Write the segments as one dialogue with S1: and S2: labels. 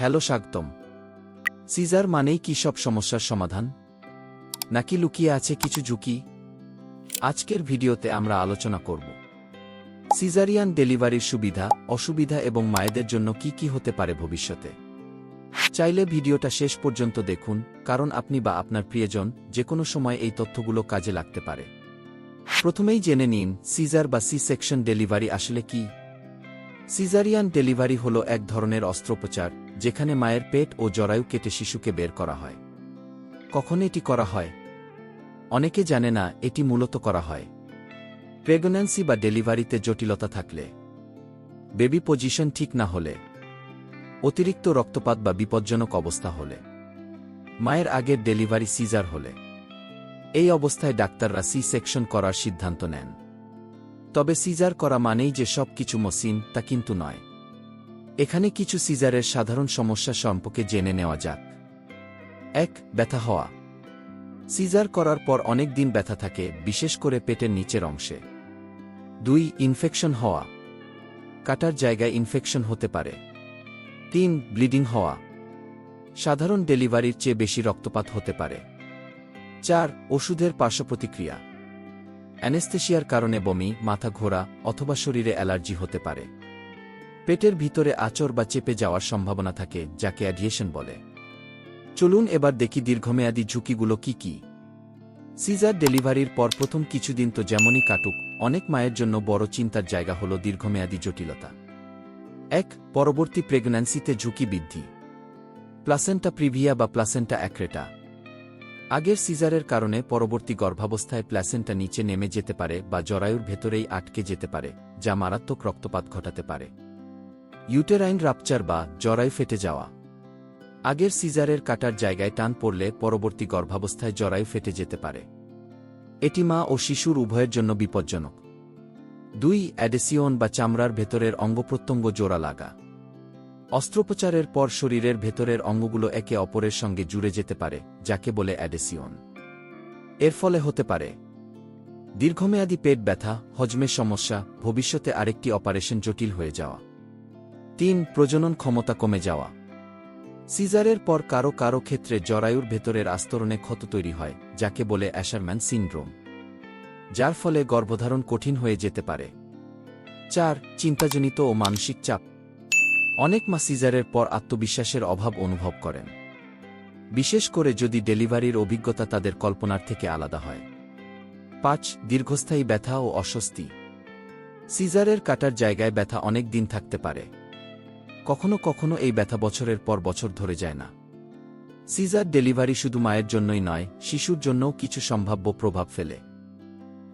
S1: Hello স্বাগতম। Caesar মানেই কি সব সমস্যার সমাধান? নাকি লুকিয়ে আছে কিছু ঝুঁকি? আজকের ভিডিওতে আমরা আলোচনা করব। সিজারিয়ান ডেলিভারির সুবিধা, অসুবিধা এবং মায়েদের জন্য কি কি হতে পারে ভবিষ্যতে। চাইলে ভিডিওটা শেষ পর্যন্ত দেখুন, কারণ আপনি বা আপনার প্রিয়জন যে কোনো সময় এই তথ্যগুলো কাজে লাগতে পারে। প্রথমেই জেনে নিন, সিজার বা সি সেকশন ডেলিভারি আসলে কি? সিজারিয়ান ডেলিভারি হল এক ধরনের অস্ত্রোপচার যেখানে মায়ের পেট ও জরায়ু কেটে শিশুকে বের করা হয়। কখন এটি করা হয়? অনেকে জানে না এটি মূলত করা হয়। প্রেগন্যান্সি বা ডেলিভারিতে জটিলতা থাকলে। বেবি পজিশন ঠিক না হলে। অতিরিক্ত রক্তপাত বা বিপজ্জনক অবস্থা হলে। মায়ের আগের ডেলিভারি সিজার হলে। এই অবস্থায় ডাক্তাররা সি সেকশন করার সিদ্ধান্ত নেন। তবে সিজার করা মানেই যে সব কিছু মসিন তা কিন্তু নয়। এখানে কিছু সিজারের সাধারণ সমস্যা সম্পর্কে জেনে নেওয়া যাক। এক, ব্যথা হওয়া। সিজার করার পর অনেক দিন ব্যথা থাকে, বিশেষ করে পেটের নিচের অংশে। দুই ইনফেকশন হওয়া। কাটার জায়গায় ইনফেকশন হতে পারে। তিন ব্লিডিং হওয়া। সাধারণ ডেলিভারির চেয়ে বেশি রক্তপাত হতে পারে। চার, ওষুধের পার্শ্বপ্রতিক্রিয়া। অ্যানেস্থেশিয়ার কারণে বমি, মাথা ঘোরা অথবা শরীরে অ্যালার্জি হতে পারে। পেটের ভিতরে আচর বা চেপে যাওয়ার সম্ভাবনা থাকে, যাকে অ্যাডিয়েশন বলে। চলুন এবার দেখি দীর্ঘমেয়াদী ঝুঁকিগুলো কি কি। সিজার ডেলিভারির পর প্রথম কিছুদিন তো যেমনই কাটুক, অনেক মায়ের জন্য বড় চিন্তার জায়গা হল দীর্ঘমেয়াদী জটিলতা। এক, পরবর্তী প্রেগন্যান্সিতে ঝুঁকি বৃদ্ধি। প্লাসেন্টা প্রিভিয়া বা প্লাসেন্টা অ্যাক্রেটা। আগের সিজারের কারণে পরবর্তী গর্ভাবস্থায় প্লাসেন্টা নিচে নেমে যেতে পারে বা জরায়ুর ভেতরেই আটকে যেতে পারে, যা মারাত্মক রক্তপাত ঘটাতে পারে। ইউটেরাইন রাপচার বা জরায় ফেটে যাওয়া। আগের সিজারের কাটার জায়গায় টান পড়লে পরবর্তী গর্ভাবস্থায় জরায়ু ফেটে যেতে পারে। এটি মা ও শিশুর উভয়ের জন্য বিপজ্জনক। দুই, অ্যাডেসিয়ন বা চামড়ার ভেতরের অঙ্গপ্রত্যঙ্গ জোড়া লাগা। অস্ত্রোপচারের পর শরীরের ভেতরের অঙ্গগুলো একে অপরের সঙ্গে জুড়ে যেতে পারে, যাকে বলে অ্যাডেসিয়ন। এর ফলে হতে পারে। দীর্ঘমেয়াদী পেট ব্যথা হজমের সমস্যা, ভবিষ্যতে আরেকটি অপারেশন জটিল হয়ে যাওয়া। তিন প্রজনন ক্ষমতা কমে যাওয়া। সিজারের পর কারও কারও ক্ষেত্রে জরায়ুর ভেতরের আস্তরণে ক্ষত তৈরি হয়, যাকে বলে অ্যাশারম্যান সিন্ড্রোম, যার ফলে গর্ভধারণ কঠিন হয়ে যেতে পারে। চার, চিন্তাজনিত ও মানসিক চাপ। অনেক মা সিজারের পর আত্মবিশ্বাসের অভাব অনুভব করেন। বিশেষ করে যদি ডেলিভারির অভিজ্ঞতা তাদের কল্পনার থেকে আলাদা হয়। পাঁচ, দীর্ঘস্থায়ী ব্যথা ও অস্বস্তি। সিজারের কাটার জায়গায় ব্যথা অনেক দিন থাকতে পারে। কখনো কখনো এই ব্যথা বছরের পর বছর ধরে যায় না। সিজার ডেলিভারি শুধু মায়ের জন্যই নয়, শিশুর জন্যও কিছু সম্ভাব্য প্রভাব ফেলে।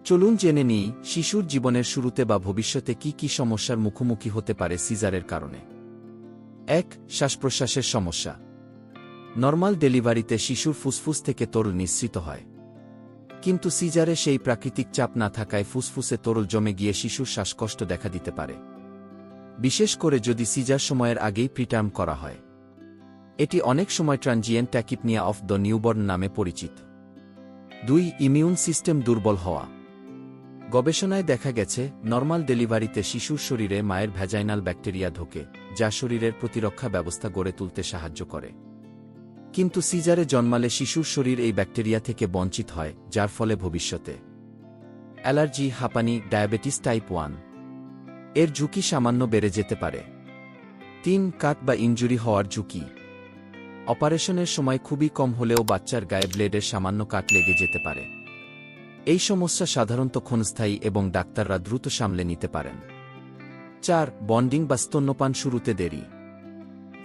S1: চলুন জেনে নিই, শিশুর জীবনের শুরুতে বা ভবিষ্যতে কি কি সমস্যার মুখোমুখি হতে পারে সিজারের কারণে। এক শ্বাস প্রশ্বাসের সমস্যা। নর্মাল ডেলিভারিতে শিশুর ফুসফুস থেকে তরল নিঃসৃত হয়। কিন্তু সিজারে সেই প্রাকৃতিক চাপ না থাকায় ফুসফুসে তরল জমে গিয়ে শিশুর শ্বাসকষ্ট দেখা দিতে পারে। বিশেষ করে যদি সিজার সময়ের আগেই প্রিটার্ম করা হয়। এটি অনেক সময় transient tachypnoea of the newborn নামে পরিচিত। দুই, ইমিউন সিস্টেম দুর্বল হওয়া। গবেষণায় দেখা গেছে, নর্মাল ডেলিভারিতে শিশুর শরীরে মায়ের ভ্যাজাইনাল ব্যাকটেরিয়া ঢোকে, যা শরীরের প্রতিরক্ষা ব্যবস্থা গড়ে তুলতে সাহায্য করে। কিন্তু সিজারে জন্মালে শিশুর শরীর এই ব্যাকটেরিয়া থেকে বঞ্চিত হয়, যার ফলে ভবিষ্যতে। অ্যালার্জি, হাঁপানি, ডায়াবেটিস টাইপ ওয়ান। এর ঝুঁকি সামান্য বেড়ে যেতে পারে। তিন কাট বা ইঞ্জুরি হওয়ার ঝুঁকি। অপারেশনের সময় খুবই কম হলেও বাচ্চার গায়ে ব্লেডের সামান্য কাট লেগে যেতে পারে। এই সমস্যা সাধারণত ক্ষণস্থায়ী এবং ডাক্তাররা দ্রুত সামলে নিতে পারেন। চার, বন্ডিং বা স্তন্যপান শুরুতে দেরি।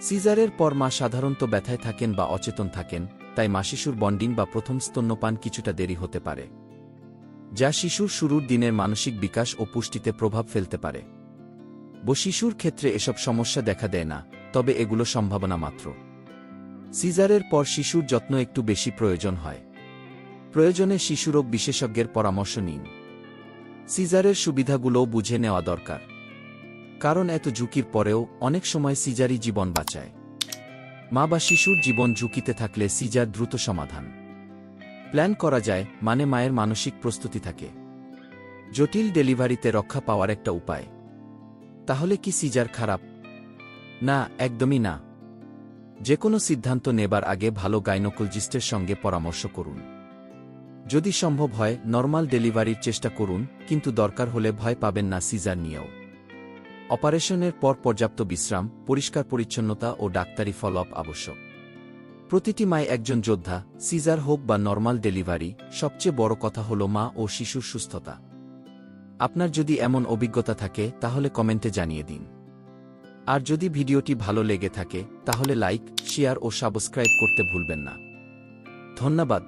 S1: সিজারের পর মা সাধারণত ব্যথায় থাকেন বা অচেতন থাকেন, তাই মা শিশুর বন্ডিং বা প্রথম স্তন্যপান কিছুটা দেরি হতে পারে। যা শিশুর শুরুর দিনের মানসিক বিকাশ ও পুষ্টিতে প্রভাব ফেলতে পারে। বো শিশুর ক্ষেত্রে এসব সমস্যা দেখা দেয় না, তবে এগুলো সম্ভাবনা মাত্র। সিজারের পর শিশুর যত্ন একটু বেশি প্রয়োজন হয়। প্রয়োজনে শিশুরোগ বিশেষজ্ঞের পরামর্শ নিন। সিজারের সুবিধাগুলোও বুঝে নেওয়া দরকার। কারণ এত ঝুঁকির পরেও অনেক সময় সিজারই জীবন বাঁচায়। মা বা শিশুর জীবন ঝুঁকিতে থাকলে সিজার দ্রুত সমাধান। প্ল্যান করা যায় মানে মায়ের মানসিক প্রস্তুতি থাকে। জটিল ডেলিভারিতে রক্ষা পাওয়ার একটা উপায়। তাহলে কি সিজার খারাপ? না, একদমই না। যে কোনো সিদ্ধান্ত নেবার আগে ভালো গাইনোকোলজিস্টের সঙ্গে পরামর্শ করুন। যদি সম্ভব হয়, নর্মাল ডেলিভারির চেষ্টা করুন, কিন্তু দরকার হলে ভয় পাবেন না সিজার নিয়েও। অপারেশনের পর পর্যাপ্ত বিশ্রাম, পরিষ্কার পরিচ্ছন্নতা ও ডাক্তারি ফলো আবশ্যক। প্রতিটি মায় একজন যোদ্ধা, সিজার হোক বা নর্মাল ডেলিভারি, সবচেয়ে বড় কথা হল মা ও শিশুর সুস্থতা। আপনার যদি এমন অভিজ্ঞতা থাকে, তাহলে কমেন্টে জানিয়ে দিন। আর যদি ভিডিওটি ভালো লেগে থাকে, তাহলে লাইক, শেয়ার ও সাবস্ক্রাইব করতে ভুলবেন না। ধন্যবাদ।